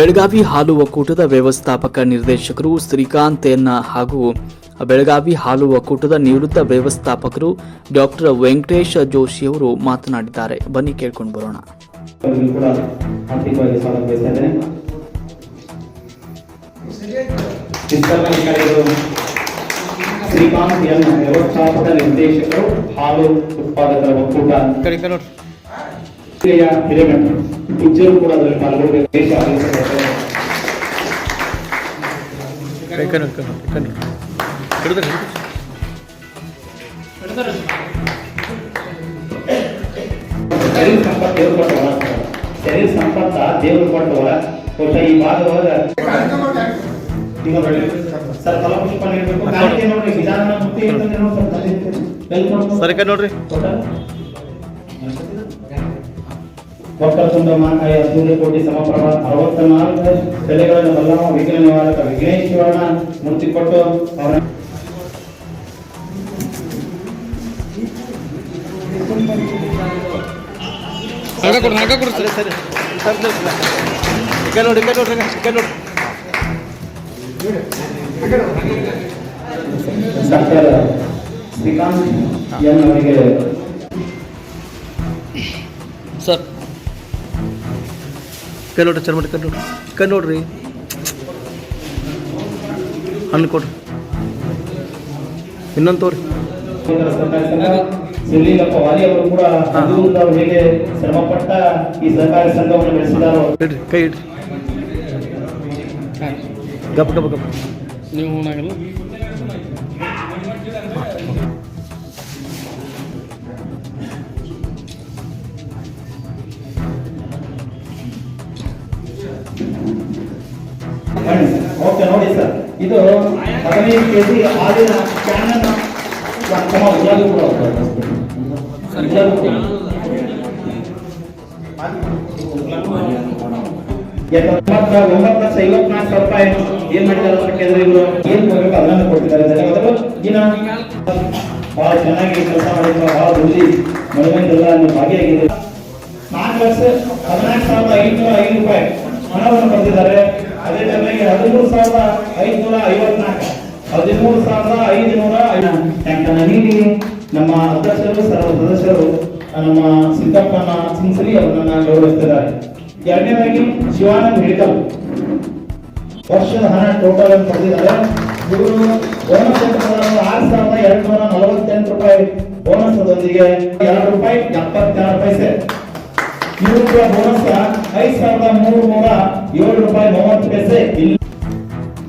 ಬೆಳಗಾವಿ ಹಾಲು ಒಕ್ಕೂಟದ ವ್ಯವಸ್ಥಾಪಕ ನಿರ್ದೇಶಕರು ಶ್ರೀಕಾಂತ್ ಎನ್ನ ಹಾಗೂ ಬೆಳಗಾವಿ ಹಾಲು ಒಕ್ಕೂಟದ ನಿವೃತ್ತ ವ್ಯವಸ್ಥಾಪಕರು ಡಾಕ್ಟರ್ ವೆಂಕಟೇಶ ಜೋಶಿ ಅವರು ಮಾತನಾಡಿದ್ದಾರೆ. ಬನ್ನಿ ಕೇಳ್ಕೊಂಡು ಬರೋಣ. ಶ್ರೀಕಾಂತ್ ವ್ಯವಸ್ಥಾಪಕ ನಿರ್ದೇಶಕರು ಹಾಲು ಉತ್ಪಾದಕರ ಒಕ್ಕೂಟ. ಹಿರೇಮಠ. ಇಬ್ಬರು ಕೂಡ ಅದರಲ್ಲಿ ಪಾಲ್ಗೊಳ್ಳಬೇಕು ದೇಶ ಆದೇಶಿಸಿದ್ದಾರೆ. ಶರೀರ ಸಂಪತ್ತು ದೇವರು ಕೊಟ್ಟ ವರ. ಶರೀರ ಸಂಪತ್ತ ದೇವರು ಕೊಟ್ಟ ವರ. ಬಹುಶಃ ಈ ಸರ್ ಫಲಪುಷ್ಪ ನೀಡಬೇಕು. ನೋಡ್ರಿ. ವಿಧಾನ ಮುಕ್ತಿ ನೋಡ್ರಿ. ಫೋಟೋ? ಒಕ್ಕಲತುಂಡ ಮಹಾಕಾಯ ಕೋಟಿ ಸಮಪ್ರಭ ಅರವತ್ತ ನಾಲ್ಕು ತಲೆಗಳನ್ನು ಬಲ್ಲವ ವಿಘ್ನ ನಿವಾರಕ ವಿಘ್ನೇಶ್ವರನ ಮೂರ್ತಿ ಕೊಟ್ಟು ಅವರ ಡಾಕ್ಟರ್ ಶ್ರೀಕಾಂತ್ ಎನ್ ಅವರಿಗೆ ಸರ್ ಕೈ ನೋಡ್ರಿ ಮಾಡಿ ಕೈ ನೋಡ್ರಿ. ಕೈ ನೋಡ್ರಿ. ಹಣ್ಣು ಕೊಡ್ರಿ. ಇನ್ನೊಂದು ತೋರಿ. ಕೇಂದ್ರ ಸರ್ಕಾರಿ ವಾಲಿ ಅವರು ಕೂಡ ಹದಿಮೂರು ಅವರು ಹೇಗೆ ಶ್ರಮಪಟ್ಟ ಈ ಸಹಕಾರಿ ಸಂಘವನ್ನು ಬೆಳೆಸಿದಾರೋ ಇಡ್ರಿ ಕೈ ಇಡ್ರಿ. ಗಪ್ ಗಪ್ ಗಪ್. ನೀವು ಹೂನಾಗಲ್ಲ ಬನ್ನಿ. ಓಕೆ ನೋಡಿ ಸರ್ ಇದು ಹದಿನೈದು ಕೆಜಿ ಹಾಲಿನ ಕ್ಯಾನ್ ಅನ್ನು ಕ್ರಮ ಎಲ್ಲರೂ ಕೂಡ ಎಲ್ಲರೂ ಕೂಡ. ಯಾಕಂದ್ರೆ ಒಂಬತ್ತು ಐವತ್ನಾಲ್ಕು ಸಾವಿರ ರೂಪಾಯಿ ಏನ್ ಮಾಡಿದ್ದಾರೆ ಅಂತ ಕೇಳಿದ್ರೆ ಇವರು? ಏನ್ ಕೊಡ್ಬೇಕು ಅದನ್ನ ಕೊಡ್ತಿದ್ದಾರೆ ಧನ್ಯವಾದಗಳು ಇನ್ನು ಬಹಳ ಚೆನ್ನಾಗಿ ಕೆಲಸ ಮಾಡಿದ್ರು, ಬಹಳ ದುಡ್ಡಿ ಮನಗಂಡೆಲ್ಲ ಭಾಗಿಯಾಗಿದೆ ನಾಲ್ಕು ಲಕ್ಷ ಹದಿನಾಲ್ಕು ಸಾವಿರದ ಐನೂರ ಐದು ರೂಪಾಯಿ ಹಣವನ್ನು ಬಂದಿದ್ದಾರೆ ಅದೇ ಟೈಮ್ನಾಗೆ ಹದಿಮೂರು ಸಾವಿರದ ಐದುನೂರ ಐವತ್ನಾಲ್ಕು. ಹದಿಮೂರು ಸಾವಿರದ ಐದುನೂರ ಟ್ಯಾಂಕನ್ನು ನೀಡಿ ನಮ್ಮ ಅಧ್ಯಕ್ಷರು ಸರ್ವ ಸದಸ್ಯರು, ನಮ್ಮ ಸಿದ್ದಪ್ಪನ ಸಿಂಸರಿ ಅವರನ್ನ ಗೌರವಿಸ್ತಿದ್ದಾರೆ. ಎರಡನೇದಾಗಿ ಶಿವಾನಂದ್ ಹಿಡಿಕಲ್. ವರ್ಷದ ಹಣ ಟೋಟಲ್ ಅಂತ ಪಡೆದಿದ್ದಾರೆ. ಇವರು ಬೋನಸ್ ಆರು ಸಾವಿರದ ಎರಡು ನೂರ ನಲವತ್ತೆಂಟು ರೂಪಾಯಿ ಬೋನಸ್ ಅದೊಂದಿಗೆ ಎರಡು ರೂಪಾಯಿ ಎಪ್ಪತ್ತೆರಡು ಪೈಸೆ. ಇವರು ಕೂಡ ಬೋನಸ್ ಐದು ಸಾವಿರದ ಮೂರು ನೂರ ಏಳು ರೂಪಾಯಿ ಮೂವತ್ತು ಪೈಸೆ ಇಲ್ಲಿ.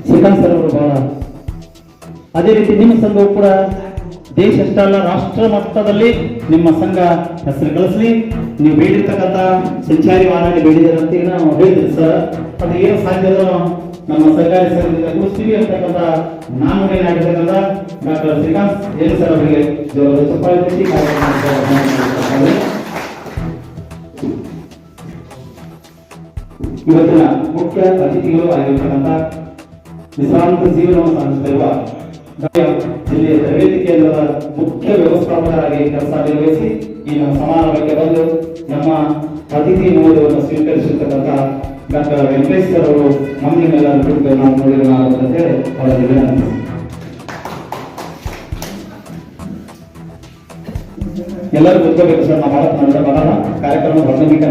ಶ್ರೀಕಾಂತ್ ಸರ್ ಅವರು ಬಹಳ ಅದೇ ರೀತಿ ನಿಮ್ಮ ಸಂಘವು ಕೂಡ ದೇಶ ಅಷ್ಟೇ ಅಲ್ಲ, ರಾಷ್ಟ್ರ ಮಟ್ಟದಲ್ಲಿ ನಿಮ್ಮ ಸಂಘ ಹೆಸರು ಕಳಿಸ್ಲಿ. ನೀವು ಬೇಡಿರ್ತಕ್ಕಂಥ ಸಂಚಾರಿ ವಾಹನ ಬೇಡಿದ್ದೀರ ಅಂತ ನಾವು ಹೇಳ್ತೀವಿ ಸರ್ ಅದು ಏನು ಸಾಧ್ಯ ನಮ್ಮ ಸರ್ಕಾರಿ ಸಂಘದಿಂದ ಗುರುಸ್ತೀವಿ ಅಂತಕ್ಕಂಥ ನಾಮುಡಿನಾಗಿರ್ತಕ್ಕಂಥ ಡಾಕ್ಟರ್ ಶ್ರೀಕಾಂತ್ ಹೇಳಿ ಸರ್ ಅವರಿಗೆ ಚಪ್ಪಾಳೆ ಇವತ್ತಿನ ಮುಖ್ಯ ಅತಿಥಿಗಳು ಆಗಿರ್ತಕ್ಕಂಥ ವಿಶ್ರಾಂತ ಜೀವನವನ್ನು ಸಾಗಿಸುತ್ತಿರುವ ಗಾಯ ಜಿಲ್ಲೆಯ ತರಬೇತಿ ಕೇಂದ್ರದ ಮುಖ್ಯ ವ್ಯವಸ್ಥಾಪಕರಾಗಿ ಕೆಲಸ ನಿರ್ವಹಿಸಿ ಈ ನಮ್ಮ ಸಮಾರಂಭಕ್ಕೆ ಬಂದು ನಮ್ಮ ಅತಿಥಿ ಮೌಲ್ಯವನ್ನು ಸ್ವೀಕರಿಸಿರ್ತಕ್ಕಂಥ ಡಾಕ್ಟರ್ ವೆಂಕಟೇಶ್ ಸರ್ ಅವರು ನಮ್ಮನ್ನೆಲ್ಲ ಕುರಿತು ನಾವು ನೋಡಿರಲಾಗುತ್ತದೆ. ಅವರಲ್ಲಿ ವಿನಂತಿ ಎಲ್ಲರೂ ಗೊತ್ತಬೇಕು ಸರ್ ನಾವು ಮಾತನಾಡಿದ ಬರಲ್ಲ ಕಾರ್ಯಕ್ರಮ ಪ್ರಾರಂಭಿಕ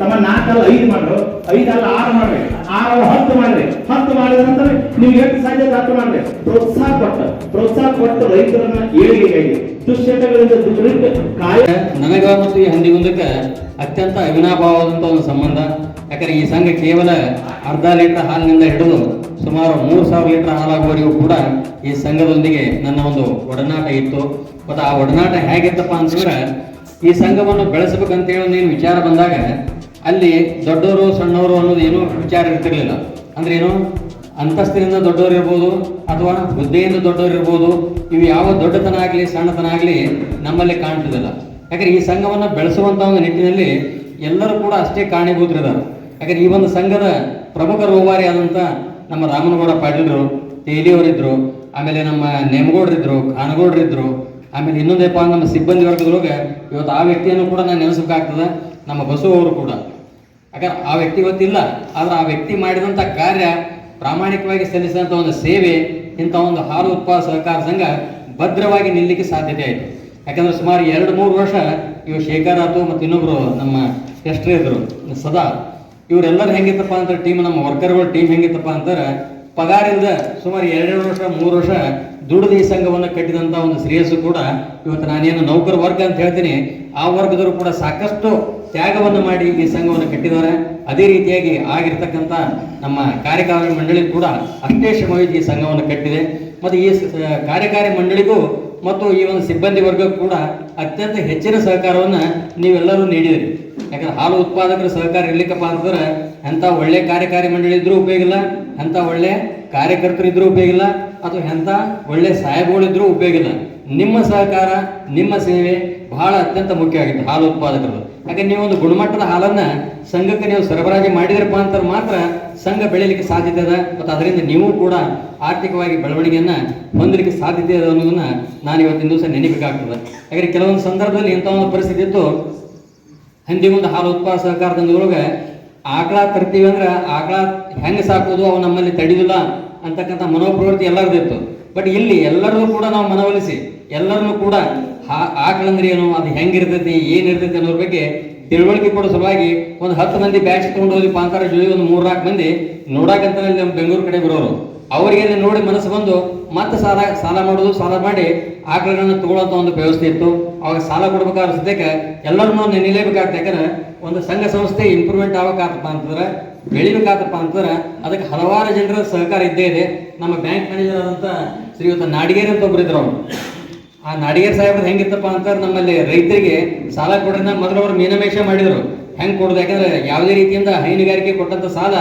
ತಮ್ಮ ನಾಲ್ಕಲ್ಲ ಐದು ಮಾಡ್ರು ಐದಲ್ಲ ಆರು ಮಾಡ್ರಿ ಆರು ಹತ್ತು ಮಾಡ್ರಿ ಹತ್ತು ಮಾಡಿದ ನಂತರ ನೀವು ಎಷ್ಟು ಸಾಧ್ಯ ಹತ್ತು ಮಾಡ್ರಿ ಪ್ರೋತ್ಸಾಹ ಕೊಟ್ಟು ಪ್ರೋತ್ಸಾಹ ಕೊಟ್ಟು ರೈತರನ್ನ ಏಳಿಗೆಗಾಗಿ ದುಶ್ಚಟಗಳಿಂದ ಕಾಯ ನನಗ ಮತ್ತು ಈ ಹಂದಿಗುಂದಕ್ಕೆ ಅತ್ಯಂತ ಅವಿನಾಭಾವದಂತ ಒಂದು ಸಂಬಂಧ. ಯಾಕಂದ್ರೆ ಈ ಸಂಘ ಕೇವಲ ಅರ್ಧ ಲೀಟರ್ ಹಾಲಿನಿಂದ ಹಿಡಿದು ಸುಮಾರು ಮೂರು ಸಾವಿರ ಲೀಟರ್ ಹಾಲಾಗುವವರೆಗೂ ಕೂಡ ಈ ಸಂಘದೊಂದಿಗೆ ನನ್ನ ಒಂದು ಒಡನಾಟ ಇತ್ತು. ಮತ್ತು ಆ ಒಡನಾಟ ಹೇಗಿತ್ತಪ್ಪ ಅಂತಂದ್ರೆ, ಈ ಸಂಘವನ್ನು ಬೆಳೆಸಬೇಕಂತೇಳಿ ನೀನು ವಿಚಾರ ಬಂದಾಗ, ಅಲ್ಲಿ ದೊಡ್ಡವರು ಸಣ್ಣವರು ಅನ್ನೋದು ಏನೂ ವಿಚಾರ ಇರ್ತಿರ್ಲಿಲ್ಲ. ಅಂದ್ರೆ ಏನು? ಅಂತಸ್ತಿನಿಂದ ದೊಡ್ಡವರು ಇರ್ಬೋದು, ಅಥವಾ ಹುದ್ದೆಯಿಂದ ದೊಡ್ಡವರು ಇರ್ಬೋದು, ಇವು ಯಾವ ದೊಡ್ಡತನ ಆಗಲಿ, ಸಣ್ಣತನ ಆಗಲಿ ನಮ್ಮಲ್ಲಿ ಕಾಣ್ತಿದ್ದಿಲ್ಲ. ಯಾಕಂದ್ರೆ ಈ ಸಂಘವನ್ನು ಬೆಳೆಸುವಂತ ಒಂದು ನಿಟ್ಟಿನಲ್ಲಿ ಎಲ್ಲರೂ ಕೂಡ ಅಷ್ಟೇ ಕಾರಣೀಭೂತರಿದ್ದಾರೆ ಯಾಕಂದ್ರೆ ಈ ಒಂದು ಸಂಘದ ಪ್ರಮುಖ ರೂವಾರಿ ಆದಂಥ ನಮ್ಮ ರಾಮನಗೌಡ ಪಾಟೀಲರು, ತೇಲಿಯವರಿದ್ರು, ಆಮೇಲೆ ನಮ್ಮ ನೇಮಗೌಡ್ರಿದ್ರು ಖಾನಗೌಡ್ರಿದ್ರು ಆಮೇಲೆ ಇನ್ನೊಂದೇಪ ನಮ್ಮ ಸಿಬ್ಬಂದಿ ವರ್ಗದೊಳಗೆ ಇವತ್ತು ಆ ವ್ಯಕ್ತಿಯನ್ನು ಕೂಡ ನಾನು ನೆನೆಸಬೇಕಾಗ್ತದೆ ನಮ್ಮ ಬಸು ಅವರು ಕೂಡ. ಯಾಕಂದ್ರೆ ಆ ವ್ಯಕ್ತಿ ಇವತ್ತಿಲ್ಲ, ಆದ್ರೆ ಆ ವ್ಯಕ್ತಿ ಮಾಡಿದಂಥ ಕಾರ್ಯ ಪ್ರಾಮಾಣಿಕವಾಗಿ ಸಲ್ಲಿಸಿದಂಥ ಒಂದು ಸೇವೆ, ಇಂಥ ಒಂದು ಹಾಲು ಉತ್ಪಾದ ಸಹಕಾರ ಸಂಘ ಭದ್ರವಾಗಿ ನಿಲ್ಲಲಿಕ್ಕೆ ಸಾಧ್ಯತೆ ಆಯಿತು. ಯಾಕಂದ್ರೆ ಸುಮಾರು ಎರಡು ಮೂರು ವರ್ಷ ಇವು ಶೇಖರ್ ಆತು ಮತ್ತು ಇನ್ನೊಬ್ಬರು ನಮ್ಮ ಎಷ್ಟರೇ ಇದ್ರು ಸದಾ ಇವರೆಲ್ಲರೂ ಹೆಂಗಿತ್ತಪ್ಪ ಅಂತಾರೆ ಟೀಮ್ ನಮ್ಮ ವರ್ಕರ್ಗಳ ಟೀಮ್ ಹೆಂಗಿತ್ತಪ್ಪ ಅಂತಾರೆ ಪಗಾರಿಂದ ಸುಮಾರು ಎರಡೆರಡು ವರ್ಷ, ಮೂರು ವರ್ಷ ದುಡಿದ ಈ ಸಂಘವನ್ನು ಕಟ್ಟಿದಂಥ ಒಂದು ಶ್ರೇಯಸ್ಸು ಕೂಡ ಇವತ್ತು ನಾನೇನು ನೌಕರ ವರ್ಗ ಅಂತ ಹೇಳ್ತೀನಿ, ಆ ವರ್ಗದವರು ಕೂಡ ಸಾಕಷ್ಟು ತ್ಯಾಗವನ್ನು ಮಾಡಿ ಈ ಸಂಘವನ್ನು ಕಟ್ಟಿದ್ದಾರೆ ಅದೇ ರೀತಿಯಾಗಿ ಆಗಿರ್ತಕ್ಕಂಥ ನಮ್ಮ ಕಾರ್ಯಕಾರಿ ಮಂಡಳಿ ಕೂಡ ಅಷ್ಟೇ ಈ ಸಂಘವನ್ನು ಕಟ್ಟಿದೆ. ಮತ್ತು ಈ ಕಾರ್ಯಕಾರಿ ಮಂಡಳಿಗೂ ಮತ್ತು ಈ ಒಂದು ಸಿಬ್ಬಂದಿ ವರ್ಗಕ್ಕೂ ಕೂಡ ಅತ್ಯಂತ ಹೆಚ್ಚಿನ ಸಹಕಾರವನ್ನು ನೀವೆಲ್ಲರೂ ನೀಡಿದಿರಿ. ಯಾಕಂದ್ರೆ ಹಾಲು ಉತ್ಪಾದಕರ ಸಹಕಾರ ಇರ್ಲಿಕ್ಕಪ್ಪ ಅಂತಂದ್ರೆ ಎಂಥ ಒಳ್ಳೆ ಕಾರ್ಯಕಾರಿ ಮಂಡಳಿ ಇದ್ರೂ ಉಪಯೋಗಿಲ್ಲ ಎಂಥ ಒಳ್ಳೆ ಕಾರ್ಯಕರ್ತರು ಇದ್ರೂ ಉಪಯೋಗಿಲ್ಲ ಅಥವಾ ಎಂಥ ಒಳ್ಳೆ ಸಾಹೇಬಗಳಿದ್ರೂ ಉಪಯೋಗಿಲ್ಲ ನಿಮ್ಮ ಸಹಕಾರ, ನಿಮ್ಮ ಸೇವೆ ಬಹಳ ಅತ್ಯಂತ ಮುಖ್ಯ ಮುಖ್ಯವಾಗಿತ್ತು ಹಾಲು ಉತ್ಪಾದಕರು ಯಾಕಂದ್ರೆ ನೀವು ಒಂದು ಗುಣಮಟ್ಟದ ಹಾಲನ್ನ ಸಂಘಕ್ಕೆ ನೀವು ಸರಬರಾಜು ಮಾಡಿದ್ರಪ್ಪ ಅಂತ ಮಾತ್ರ ಸಂಘ ಬೆಳೀಲಿಕ್ಕೆ ಸಾಧ್ಯತೆ ಅದ. ಮತ್ತು ಅದರಿಂದ ನೀವು ಕೂಡ ಆರ್ಥಿಕವಾಗಿ ಬೆಳವಣಿಗೆಯನ್ನ ಹೊಂದಲಿಕ್ಕೆ ಸಾಧ್ಯತೆ ಇದೆ ಅನ್ನೋದನ್ನ ನಾನು ಇವತ್ತಿನ ದಿವಸ ನೆನಪಿಗಾಗ್ತದೆ. ಯಾಕಂದ್ರೆ ಕೆಲವೊಂದು ಸಂದರ್ಭದಲ್ಲಿ ಇಂಥ ಒಂದು ಪರಿಸ್ಥಿತಿ ಇತ್ತು. ಹಂದಿ ಮುಂದೆ ಹಾಲು ಉತ್ಪಾದಕ ಸಹಕಾರದೊಳಗೆ ಆಕಳ ತರ್ತೀವಿ ಅಂದ್ರೆ ಆಕಳ ಹೆಂಗೆ ಸಾಕೋದು, ಅವು ನಮ್ಮಲ್ಲಿ ತಡಿದಿಲ್ಲ ಅಂತಕ್ಕಂಥ ಮನೋಪ್ರವೃತ್ತಿ ಎಲ್ಲರದಿತ್ತು ಬಟ್ ಇಲ್ಲಿ ಎಲ್ಲರನ್ನೂ ಕೂಡ ನಾವು ಮನವೊಲಿಸಿ, ಎಲ್ಲರನ್ನೂ ಕೂಡ ಹಾ- ಆಕಳಂದ್ರೆ ಏನು ಅದು ಹೆಂಗಿರ್ತೈತಿ, ಏನಿರ್ತೈತಿ ಅನ್ನೋದ್ರ ಬಗ್ಗೆ ತಿಳುವಳಿಕೆ ಕೊಡೋ ಸಲುವಾಗಿ ಒಂದು ಹತ್ತು ಮಂದಿ ಬ್ಯಾಚ್ ತಗೊಂಡು ಹೋಗಿ ಪಾಂತಾರ ಜೋಡಿ ಒಂದು ಮೂರ್ನಾಲ್ಕು ಮಂದಿ ನೋಡಾಕಂತ ನಮ್ಮ ಬೆಂಗಳೂರು ಕಡೆ ಬರೋರು. ಅವರಿಗೆ ನೋಡಿ ಮನಸ್ಸು ಬಂದು ಮತ್ತೆ ಸಾಲ ಸಾಲ ಮಾಡೋದು, ಸಾಲ ಮಾಡಿ ಆಕಳಗಳನ್ನ ತಗೊಳ್ಳೋಂಥ ಒಂದು ವ್ಯವಸ್ಥೆ ಇತ್ತು. ಅವಾಗ ಸಾಲ ಕೊಡ್ಬೇಕಾದ್ರ ಸದ್ಯಕ್ಕೆ ಎಲ್ಲರನ್ನೂ ನೆನಿಲೇಬೇಕಾಗ್ತದೆ ಯಾಕಂದ್ರೆ ಒಂದು ಸಂಘ ಸಂಸ್ಥೆ ಇಂಪ್ರೂವ್ಮೆಂಟ್ ಆಗಬೇಕಾತಪ್ಪ ಅಂತಂದ್ರೆ, ಬೆಳಿಬೇಕಾತಪ್ಪ ಅಂತಂದ್ರೆ ಅದಕ್ಕೆ ಹಲವಾರು ಜನರ ಸಹಕಾರ ಇದ್ದೇ ಇದೆ. ನಮ್ಮ ಬ್ಯಾಂಕ್ ಮ್ಯಾನೇಜರ್ ಆದಂತ ಶ್ರೀಯುತ ನಾಡಿಗೇರಿ ಅಂತ ಒಬ್ಬರಿದ್ರು ಅವ್ರು. ಆ ನಾಡಿಗೇರ್ ಸಾಹೇಬ್ರದ್ದು ಹೆಂಗಿತ್ತಪ್ಪ ಅಂತಂದ್ರೆ ನಮ್ಮಲ್ಲಿ ರೈತರಿಗೆ ಸಾಲ ಕೊಡ್ರಿಂದ ಮೊದಲು ಅವರು ಮೀನಮೇಷ ಮಾಡಿದ್ರು. ಹೆಂಗ್ ಕೊಡೋದು? ಯಾಕಂದ್ರೆ ಯಾವುದೇ ರೀತಿಯಿಂದ ಹೈನುಗಾರಿಕೆ ಕೊಟ್ಟಂತ ಸಾಲ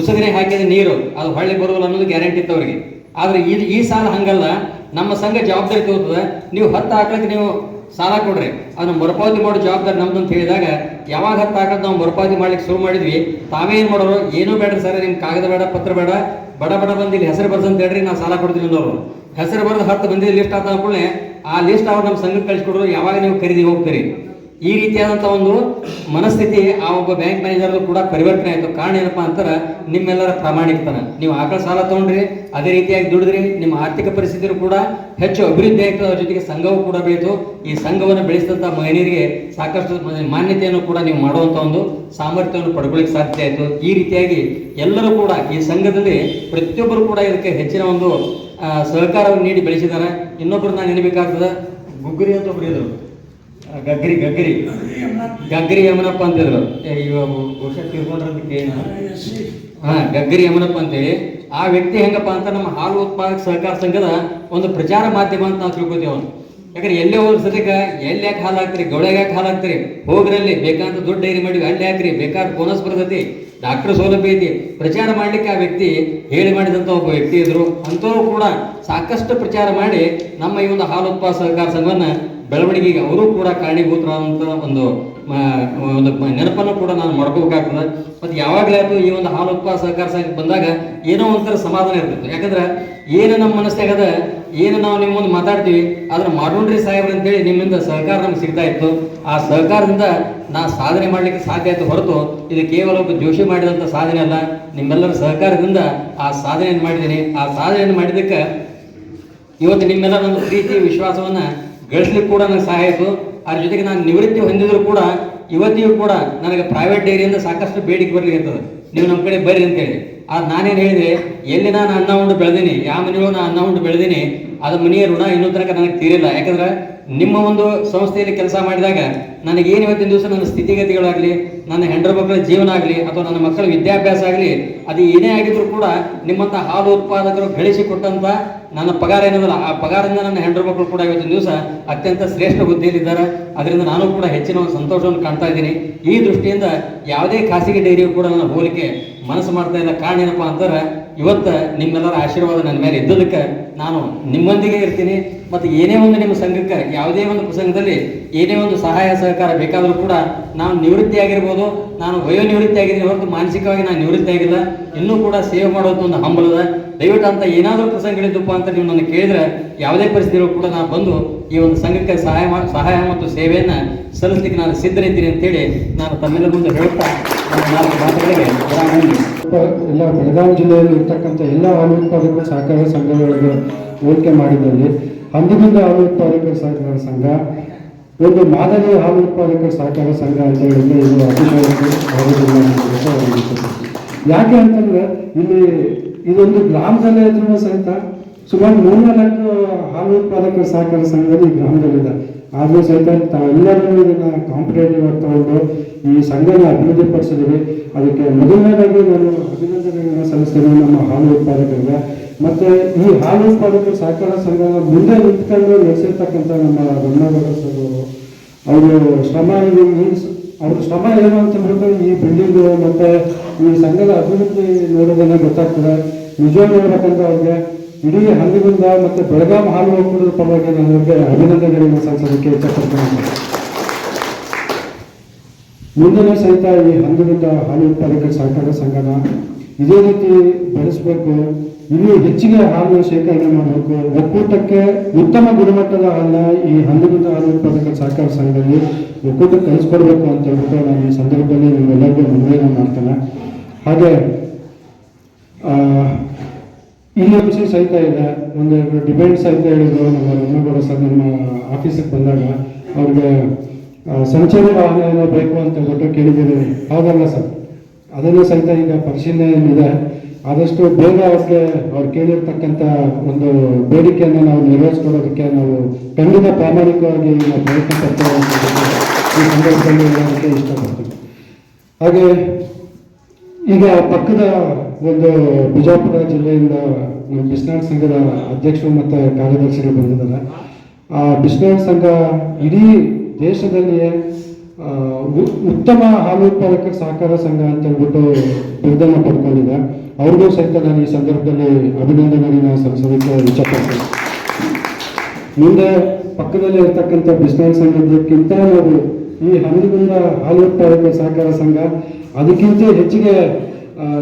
ಉಸುಗನೆ ಹಾಕಿದ ನೀರು, ಅದು ಹೊಳ್ಳಿ ಬರುವಲ್ಲ ಅನ್ನೋದು ಗ್ಯಾರಂಟಿ ಇತ್ತು ಅವರಿಗೆ. ಆದ್ರೆ ಇದು ಈ ಸಾಲ ಹಂಗಲ್ಲ. ನಮ್ಮ ಸಂಘ ಜವಾಬ್ದಾರಿ ತಗೋತದೆ. ನೀವು ಹತ್ತು ಹಾಕ್ಲಿಕ್ಕೆ ನೀವು ಸಾಲ ಕೊಡ್ರಿ. ಅದನ್ನ ಮರುಪಾವತಿ ಮಾಡೋ ಜವಾಬ್ದಾರಿ ನಮ್ದು ಅಂತ ಹೇಳಿದಾಗ ಯಾವಾಗ ಹತ್ತು ಹಾಕೋದು ನಾವು ಮರುಪಾವತಿ ಮಾಡ್ಲಿಕ್ಕೆ ಶುರು ಮಾಡಿದ್ವಿ, ತಾವೇ ಏನು ಮಾಡೋರು? ಏನೂ ಬೇಡ ಸರ್ ನಿಮ್ಮ ಕಾಗದ ಬೇಡ, ಪತ್ರ ಬೇಡ, ಬಡ ಬಡ ಬಂದು ಇಲ್ಲಿ ಹೆಸರು ಬರ್ಸಂತ ಹೇಳ್ರಿ, ನಾವು ಸಾಲ ಕೊಡ್ತೀವಿ ಅನ್ನೋರು. ಹೆಸರು ಬರೆದು ಹತ್ತು ಮಂದಿ ಲಿಸ್ಟ್ ಆದ ಕೂಡಲೇ ಆ ಲಿಸ್ಟ್ ಅವ್ರು ನಮ್ಮ ಸಂಘಕ್ಕೆ ಕಳಿಸ್ಕೊಡ್ರು ಯಾವಾಗ ನೀವು ಖರೀದಿ ಹೋಗ್ತೀರಿ? ಈ ರೀತಿಯಾದಂಥ ಒಂದು ಮನಸ್ಥಿತಿ ಆ ಒಬ್ಬ ಬ್ಯಾಂಕ್ ಮ್ಯಾನೇಜರ್ ಕೂಡ ಪರಿವರ್ತನೆ ಆಯಿತು. ಕಾರಣ ಏನಪ್ಪ ಅಂತಾರೆ, ನಿಮ್ಮೆಲ್ಲರ ಪ್ರಾಮಾಣಿಕತನ. ನೀವು ಆಕಳ ಸಾಲ ತಗೊಂಡ್ರಿ, ಅದೇ ರೀತಿಯಾಗಿ ದುಡಿದ್ರಿ, ನಿಮ್ಮ ಆರ್ಥಿಕ ಪರಿಸ್ಥಿತಿಯೂ ಕೂಡ ಹೆಚ್ಚು ಅಭಿವೃದ್ಧಿ ಆಯಿತು ಅದ್ರ ಜೊತೆಗೆ ಸಂಘವು ಕೂಡ ಬೆಳೀತು. ಈ ಸಂಘವನ್ನು ಬೆಳೆಸಿದಂಥ ಮಹಿಳೆಯರಿಗೆ ಸಾಕಷ್ಟು ಮಾನ್ಯತೆಯನ್ನು ಕೂಡ ನೀವು ಮಾಡುವಂಥ ಒಂದು ಸಾಮರ್ಥ್ಯವನ್ನು ಪಡ್ಕೊಳ್ಳಿಕ್ಕೆ ಸಾಧ್ಯ ಆಯಿತು. ಈ ರೀತಿಯಾಗಿ ಎಲ್ಲರೂ ಕೂಡ ಈ ಸಂಘದಲ್ಲಿ ಪ್ರತಿಯೊಬ್ಬರು ಕೂಡ ಇದಕ್ಕೆ ಹೆಚ್ಚಿನ ಒಂದು ಸಹಕಾರವನ್ನು ನೀಡಿ ಬೆಳೆಸಿದ್ದಾರೆ. ಇನ್ನೊಬ್ಬರು ನಾನು ನೆನಬೇಕಾಗ್ತದೆ. ಗುಗ್ಗುರಿ ಅಂತ ಒಬ್ರು ಇದ್ರು. ಗಗ್ಗರಿ ಗಗ್ರಿ ಗಗ್ರಿ. ಗಗ್ರಿ ಯಮನಪ್ಪ ಅಂತಿದ್ರು ಇದ್ರು. ಇವಾಗ ಬಹುಶಃ ತೀರ್ಕೊಂಡ್ರದಕ್ಕೆ ಹಾ ಗಗ್ಗರಿ ಯಮನಪ್ಪ ಅಂತೇಳಿ. ಆ ವ್ಯಕ್ತಿ ಹೆಂಗಪ್ಪ ಅಂತ ನಮ್ಮ ಹಾಲು ಉತ್ಪಾದಕ ಸಹಕಾರ ಸಂಘದ ಒಂದು ಪ್ರಚಾರ ಮಾಧ್ಯಮ ಅಂತ ನಾವು ತಿಳ್ಕೊತೀವಿ ಅವನು. ಯಾಕಂದ್ರೆ ಎಲ್ಲೇ ಹೋದ್ರ ಸದ್ಯಕ್ಕೆ ಎಲ್ಲಿ ಯಾಕೆ ಹಾಲು ಹಾಕ್ತೀರಿ ಗೌಡ್ಯಾಗ ಯಾಕೆ ಹಾಲು ಹಾಕ್ತೀರಿ? ಹೋಗ್ರಲ್ಲಿ ಬೇಕಾದ ದೊಡ್ಡ ಡೈರಿ ಮಾಡಿ ಅಲ್ಲಿ ಹಾಕ್ರಿ ಬೇಕಾದ ಬೋನಸ್ ಬರ್ತೈತಿ. ಡಾಕ್ಟರ್ ಸೌಲಭ್ಯ ಐತಿ ಪ್ರಚಾರ ಮಾಡ್ಲಿಕ್ಕೆ ಆ ವ್ಯಕ್ತಿ ಹೇಳಿ ಮಾಡಿದಂಥ ಒಬ್ಬ ವ್ಯಕ್ತಿ ಇದ್ರು. ಅಂಥವ್ರು ಕೂಡ ಸಾಕಷ್ಟು ಪ್ರಚಾರ ಮಾಡಿ ನಮ್ಮ ಈ ಒಂದು ಹಾಲು ಉತ್ಪಾದ ಸಹಕಾರ ಸಂಘವನ್ನ ಬೆಳವಣಿಗೆಗೆ ಅವರು ಕೂಡ ಕಾರಣೀಭೂತರಾದಂಥ ಒಂದು ಒಂದು ನೆನಪನ್ನು ಕೂಡ ನಾನು ಮಾಡ್ಕೋಬೇಕಾಗ್ತದೆ. ಮತ್ತು ಯಾವಾಗಲೇ ಅದು ಈ ಒಂದು ಹಾಲು ಉತ್ಪಾದ ಸಹಕಾರ ಸಂಘಕ್ಕೆ ಬಂದಾಗ ಏನೋ ಒಂಥರ ಸಮಾಧಾನ ಇರ್ತೈತೆ ಯಾಕಂದ್ರೆ ಏನು ನಮ್ಮ ಮನಸ್ಸಿನಾಗದ ಏನು ನಾವು ನಿಮ್ಮ ಮುಂದೆ ಮಾತಾಡ್ತೀವಿ, ಆದ್ರೆ ಮಾಡೋಣ್ರಿ ಸಾಹೇಬ್ರ ಅಂತೇಳಿ ನಿಮ್ಮಿಂದ ಸಹಕಾರ ನಮ್ಗೆ ಸಿಗ್ತಾ ಇತ್ತು. ಆ ಸಹಕಾರದಿಂದ ನಾ ಸಾಧನೆ ಮಾಡಲಿಕ್ಕೆ ಸಾಧ್ಯ ಆಯ್ತು ಹೊರತು ಇದು ಕೇವಲ ಒಬ್ಬ ಜೋಶಿ ಮಾಡಿದಂಥ ಸಾಧನೆ ಅಲ್ಲ, ನಿಮ್ಮೆಲ್ಲರ ಸಹಕಾರದಿಂದ ಆ ಸಾಧನೆಯನ್ನು ಮಾಡಿದ್ದೀನಿ. ಆ ಸಾಧನೆಯನ್ನು ಮಾಡಿದ್ದಕ್ಕೆ ಇವತ್ತು ನಿಮ್ಮೆಲ್ಲ ನನ್ನ ಪ್ರೀತಿ, ವಿಶ್ವಾಸವನ್ನ ಗಳಿಸ್ಲಿಕ್ಕೆ ಕೂಡ ನನಗೆ ಸಹಾಯ ಆಯಿತು. ಅದ್ರ ಜೊತೆಗೆ ನಾನು ನಿವೃತ್ತಿ ಹೊಂದಿದ್ರು ಕೂಡ ಇವತ್ತಿಗೂ ಕೂಡ ನನಗೆ ಪ್ರೈವೇಟ್ ಡೈರಿಯಿಂದ ಸಾಕಷ್ಟು ಬೇಡಿಕೆ ಬರಲಿಕ್ಕೆ ನೀವು ನಮ್ಮ ಕಡೆ ಬರ್ರಿ ಅಂತೇಳಿ. ಆದ್ರೆ ನಾನೇನು ಹೇಳಿದೆ, ಎಲ್ಲಿ ನಾನು ಅನ್ನ ಉಂಡು ಬೆಳೆದೀನಿ, ಯಾವ ಮನೆಯೊಳಗೆ ನಾನು ಅನ್ನ ಉಂಡು ಬೆಳೆದೀನಿ, ಅದು ಮನೆಯ ಋಣ ಇನ್ನೂ ತನಕ ನನಗೆ ತೀರಿಲ್ಲ. ಯಾಕಂದ್ರೆ ನಿಮ್ಮ ಒಂದು ಸಂಸ್ಥೆಯಲ್ಲಿ ಕೆಲಸ ಮಾಡಿದಾಗ ನನಗೆ ಏನು ಇವತ್ತಿನ ದಿವಸ ನನ್ನ ಸ್ಥಿತಿಗತಿಗಳಾಗಲಿ, ನನ್ನ ಹೆಂಡರ ಮಕ್ಕಳ ಜೀವನ ಆಗಲಿ, ಅಥವಾ ನನ್ನ ಮಕ್ಕಳ ವಿದ್ಯಾಭ್ಯಾಸ ಆಗಲಿ, ಅದು ಏನೇ ಆಗಿದ್ರು ಕೂಡ ನಿಮ್ಮಂಥ ಹಾಲು ಉತ್ಪಾದಕರು ಗಳಿಸಿ ಕೊಟ್ಟಂತ ನನ್ನ ಪಗಾರ ಏನದಲ್ಲ, ಆ ಪಗಾರದಿಂದ ನನ್ನ ಹೆಂಡರ ಮಕ್ಕಳು ಕೂಡ ಇವತ್ತಿನ ದಿವಸ ಅತ್ಯಂತ ಶ್ರೇಷ್ಠ ಹುದ್ದೆಯಲ್ಲಿದ್ದಾರೆ ಅದರಿಂದ ನಾನು ಕೂಡ ಹೆಚ್ಚಿನ ಒಂದು ಸಂತೋಷವನ್ನು ಕಾಣ್ತಾ ಇದ್ದೀನಿ. ಈ ದೃಷ್ಟಿಯಿಂದ ಯಾವುದೇ ಖಾಸಗಿ ಡೈರಿಯು ಕೂಡ ನನ್ನ ಹೋಲಿಕೆ ಮನಸ್ಸು ಮಾಡ್ತಾ ಇಲ್ಲ ಕಾರಣ ಏನಪ್ಪಾ ಅಂತಾರೆ ಇವತ್ತು ನಿಮ್ಮೆಲ್ಲರ ಆಶೀರ್ವಾದ ನನ್ನ ಮೇಲೆ ಇದ್ದದಕ್ಕೆ ನಾನು ನಿಮ್ಮೊಂದಿಗೆ ಇರ್ತೀನಿ. ಮತ್ತು ಏನೇ ಒಂದು ನಿಮ್ಮ ಸಂಘಕ್ಕೆ, ಯಾವುದೇ ಒಂದು ಪ್ರಸಂಗದಲ್ಲಿ ಏನೇ ಒಂದು ಸಹಾಯ, ಸಹಕಾರ ಬೇಕಾದರೂ ಕೂಡ ನಾನು ನಿವೃತ್ತಿ ಆಗಿರ್ಬೋದು ನಾನು ವಯೋ ನಿವೃತ್ತಿ ಆಗಿದ್ದೀನಿ ಹೊರತು ಮಾನಸಿಕವಾಗಿ ನಾನು ನಿವೃತ್ತಿ ಆಗಿಲ್ಲ ಇನ್ನೂ ಕೂಡ ಸೇವೆ ಮಾಡೋದು ಒಂದು ಹಂಬಲದ ದಯವಿಟ್ಟು ಅಂತ ಏನಾದರೂ ಪ್ರಸಂಗಗಳಿದ್ದಪ್ಪ ಅಂತ ನೀವು ನನಗೆ ಕೇಳಿದ್ರೆ ಯಾವುದೇ ಪರಿಸ್ಥಿತಿಯಲ್ಲೂ ಕೂಡ ನಾನು ಬಂದು ಈ ಒಂದು ಸಂಘಕ್ಕೆ ಸಹಾಯ ಸಹಾಯ ಮತ್ತು ಸೇವೆಯನ್ನು ಸಲ್ಲಿಸಲಿಕ್ಕೆ ನಾನು ಸಿದ್ಧರಿದ್ದೀನಿ ಅಂತೇಳಿ ನಾನು ತಮ್ಮೆಲ್ಲರ ಮುಂದೆ ಹೇಳ್ತಾ ನಾಲ್ಕು ಮಾತುಗಳಿಗೆ ನೀಡ್ತೀನಿ. ಎಲ್ಲ ಬೆಳಗಾವಿ ಜಿಲ್ಲೆಯಲ್ಲಿ ಇರ್ತಕ್ಕಂಥ ಎಲ್ಲ ಹಾಲು ಉತ್ಪಾದಕರ ಸಹಕಾರ ಸಂಘಗಳಿಗೆ ಹೋಲಿಕೆ ಮಾಡಿದಲ್ಲಿ ಹಂದಿಬಿಂದ ಹಾಲು ಉತ್ಪಾದಕ ಸಹಕಾರ ಸಂಘ, ಒಂದು ಮಾದರಿ ಹಾಲು ಉತ್ಪಾದಕರ ಸಹಕಾರ ಸಂಘ ಅಂತ ಹೇಳಿದ್ರೆ ಇದು ಅತಿಶಯವಾಗಿ ಆಗೋದಿಲ್ಲ ಅಂತ ಅನಿಸುತ್ತೆ. ಯಾಕೆ ಅಂತಂದ್ರೆ ಇಲ್ಲಿ ಇದೊಂದು ಗ್ರಾಮದಲ್ಲೇ ಇದ್ರೂ ಸಹಿತ ಸುಮಾರು ಮೂರ್ನಾಲ್ಕು ಹಾಲು ಉತ್ಪಾದಕ ಸಹಕಾರ ಸಂಘಗಳು ಈ ಗ್ರಾಮದಲ್ಲಿದೆ ಆದರೂ ಸಹಿತ ತಾವೆಲ್ಲರೂ ಇದನ್ನ ಕಾಂಪಿಟೇಟಿವ್ ಆಗಿ ತಗೊಂಡು ಈ ಸಂಘನ ಅಭಿವೃದ್ಧಿ ಪಡಿಸಿದ್ದೀವಿ. ಅದಕ್ಕೆ ಮೊದಲನೇದಾಗಿ ನಾನು ಅಭಿನಂದನೆಗಳನ್ನು ಸಲ್ಲಿಸ್ತೇನೆ ನಮ್ಮ ಹಾಲು ಉತ್ಪಾದಕರಿಗೆ ಮತ್ತೆ ಈ ಹಾಲು ಉತ್ಪಾದಕರು ಸಹಕಾರ ಸಂಘನ ಮುಂದೆ ನಿಂತ್ಕೊಂಡು ನಡೆಸಿರ್ತಕ್ಕಂಥ ನಮ್ಮ ಬಂಡವಾಳ ಅವರು ಶ್ರಮ ಮೀನ್ಸ್ ಅವ್ರ ಶ್ರಮ ಏನು ಅಂತ ಹೇಳಿದ್ರೆ ಈ ಬಿಲ್ಡಿಂಗ್ ಮತ್ತೆ ಈ ಸಂಘದ ಅಭಿವೃದ್ಧಿ ನೋಡೋದನ್ನ ಗೊತ್ತಾಗ್ತದೆ. ನಿಜವಾಗಿ ಹೇಳ್ಬೇಕಂದ್ರೆ ಅವ್ರಿಗೆ ಇಡೀ ಹಂದಿಗುಂದ ಮತ್ತೆ ಬೆಳಗಾಂ ಹಾಲು ಒಕ್ಕೂಟದ ಪರವಾಗಿ ನಾನು ಅಭಿನಂದನೆಗಳನ್ನು ಸಲ್ಲಿಸೋದಕ್ಕೆ ಇಚ್ಛಪಡ್ತೇನೆ. ಮುಂದಿನ ಸಹಿತ ಈ ಹಂದಿಗುಂದ ಹಾಲು ಉತ್ಪಾದಕ ಸಹಕಾರ ಸಂಘನ ಇದೇ ರೀತಿ ಬೆಳೆಸಬೇಕು. ಇನ್ನೂ ಹೆಚ್ಚಿಗೆ ಹಾಲು ಶೇಖರಣೆ ಮಾಡಬೇಕು. ಒಕ್ಕೂಟಕ್ಕೆ ಉತ್ತಮ ಗುಣಮಟ್ಟದ ಹಾಲನ್ನ ಈ ಹಂದಿಗುಂದ ಹಾಲು ಉತ್ಪಾದಕ ಸಹಕಾರ ಸಂಘದಲ್ಲಿ ಒಕ್ಕೂಟಕ್ಕೆ ಕಳಿಸ್ಕೊಡ್ಬೇಕು ಅಂತ ಹೇಳ್ಬಿಟ್ಟು ನಾನು ಈ ಸಂದರ್ಭದಲ್ಲಿ ನಿಮ್ಮೆಲ್ಲರಿಗೂ ಮನವಿಯನ್ನು ಮಾಡ್ತೇನೆ. ಹಾಗೆ ಇಲ್ಲಿ ವಿಷಯ ಸಹಿತ ಇದೆ. ಒಂದು ಡಿಬೇಟ್ ಸಹಿತ ಹೇಳಿದ್ರು ನಮ್ಮ ರಮಣಗೌಡ ಸರ್ ನಮ್ಮ ಆಫೀಸಿಗೆ ಬಂದಾಗ. ಅವ್ರಿಗೆ ಸಂಚಾರಿ ವಾಹನ ಬೇಕು ಅಂತ ಹೇಳ್ಬಿಟ್ಟು ಕೇಳಿದ್ದೀವಿ ಹೌದಲ್ಲ ಸರ್? ಅದನ್ನು ಸಹಿತ ಈಗ ಪರಿಶೀಲನೆ ಏನಿದೆ ಆದಷ್ಟು ಬೇಗ ಅವ್ರಿಗೆ ಅವ್ರು ಕೇಳಿರ್ತಕ್ಕಂಥ ಒಂದು ಬೇಡಿಕೆಯನ್ನು ನಾವು ನೆರವೇರಿಸ್ಕೊಡೋದಕ್ಕೆ ನಾವು ಖಂಡಿತ ಪ್ರಾಮಾಣಿಕವಾಗಿ ನಾವು ಪ್ರಯತ್ನ ಪಡ್ತೇವೆ ಈ ಸಂದರ್ಭದಲ್ಲಿ ಹೇಳೋದಕ್ಕೆ ಇಷ್ಟಪಡ್ತೀನಿ. ಹಾಗೆ, ಈಗ ಪಕ್ಕದ ಒಂದು ಬಿಜಾಪುರ ಜಿಲ್ಲೆಯಿಂದ ನಮ್ಮ ಬಿಸ್ನಾಳ್ ಸಂಘದ ಅಧ್ಯಕ್ಷರು ಮತ್ತು ಕಾರ್ಯದರ್ಶಿಗಳು ಬಂದಿದ್ದಾರೆ. ಆ ಬಿಸ್ನಾಳ್ ಸಂಘ ಇಡೀ ದೇಶದಲ್ಲಿಯೇ ಉತ್ತಮ ಹಾಲು ಉತ್ಪಾದಕ ಸಹಕಾರ ಸಂಘ ಅಂತ ಹೇಳ್ಬಿಟ್ಟು ಬಿರುದನ್ನು ಪಡ್ಕೊಂಡಿದೆ. ಅವ್ರಿಗೂ ಸಹಿತ ನಾನು ಈ ಸಂದರ್ಭದಲ್ಲಿ ಅಭಿನಂದನೆಯನ್ನು ಸಲ್ಲಿಸೋದಕ್ಕೆ ಇಷ್ಟಪಡ್ತೇನೆ ಮುಂದೆ ಪಕ್ಕದಲ್ಲಿ ಇರ್ತಕ್ಕಂಥ ಬಿಸ್ನೆಸ್ ಸಂಘದಕ್ಕಿಂತ ನಾವು ಈ ಹಂದಿಗುಂದ ಹಾಲು ಉತ್ಪಾದಕ ಸಹಕಾರ ಸಂಘ, ಅದಕ್ಕಿಂತ ಹೆಚ್ಚಿಗೆ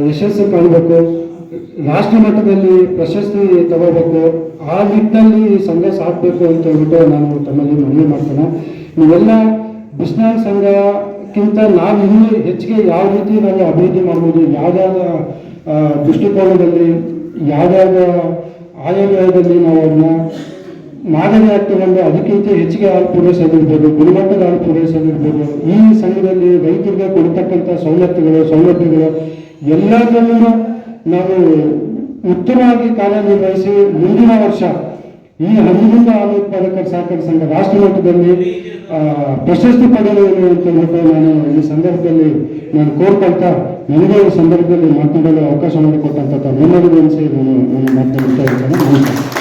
ಯಶಸ್ಸು ಕಾಣಬೇಕು ರಾಷ್ಟ್ರ ಮಟ್ಟದಲ್ಲಿ ಪ್ರಶಸ್ತಿ ತಗೋಬೇಕು. ಆ ನಿಟ್ಟಿನಲ್ಲಿ ಸಂಘ ಸಾಧಬೇಕು ಅಂತ ಹೇಳ್ಬಿಟ್ಟು ನಾನು ತಮ್ಮಲ್ಲಿ ಮನವಿ ಮಾಡ್ತೇನೆ. ನೀವೆಲ್ಲ ಬಿಸ್ನೆಸ್ ಸಂಘಕ್ಕಿಂತ ನಾವು ಇನ್ನೂ ಹೆಚ್ಚಿಗೆ ಯಾವ ರೀತಿ ನಾವು ಅಭಿವೃದ್ಧಿ ಮಾಡ್ಬೋದು ಆ, ದೃಷ್ಟಿಕೋನದಲ್ಲಿ ಯಾವ್ಯಾವ ಆಯವ್ಯಯದಲ್ಲಿ ನಾವು ಅದನ್ನ ಮಾದರಿ ತಗೊಂಡು ಅದಕ್ಕಿಂತ ಹೆಚ್ಚಿಗೆ ಹಾಲು ಪೂರೈಸೋದಿರ್ಬೋದು ಗುಣಮಟ್ಟದ ಹಾಲು ಪೂರೈಸೋದಿರ್ಬೋದು ಈ ಸಂಘದಲ್ಲಿ ರೈತರಿಗೆ ಕೊಡ್ತಕ್ಕಂಥ ಸವಲತ್ತುಗಳು ಸೌಲಭ್ಯಗಳು ಎಲ್ಲದನ್ನೂ ನಾವು ಉತ್ತಮವಾಗಿ ಕಾರ್ಯನಿರ್ವಹಿಸಿ ಮುಂದಿನ ವರ್ಷ ಈ ಹನ್ನೊಂದು ಹಾಲು ಉತ್ಪಾದಕರ ಸಹಕಾರ ಸಂಘ ರಾಷ್ಟ್ರ ಮಟ್ಟದಲ್ಲಿ ಪ್ರಶಸ್ತಿ ಪಡೆಯಲು ಅಂತ ನಾನು ಈ ಸಂದರ್ಭದಲ್ಲಿ ನಾನು ಕೋರ್ಕೊಳ್ತಾ ನನಗೆ ಈ ಸಂದರ್ಭದಲ್ಲಿ ಮಾತನಾಡಲು ಅವಕಾಶ ಮಾಡಿಕೊಟ್ಟಂತ ನಿಮ್ಮಲ್ಲಿ ಅನಿಸಿ ನಾನು ನಾನು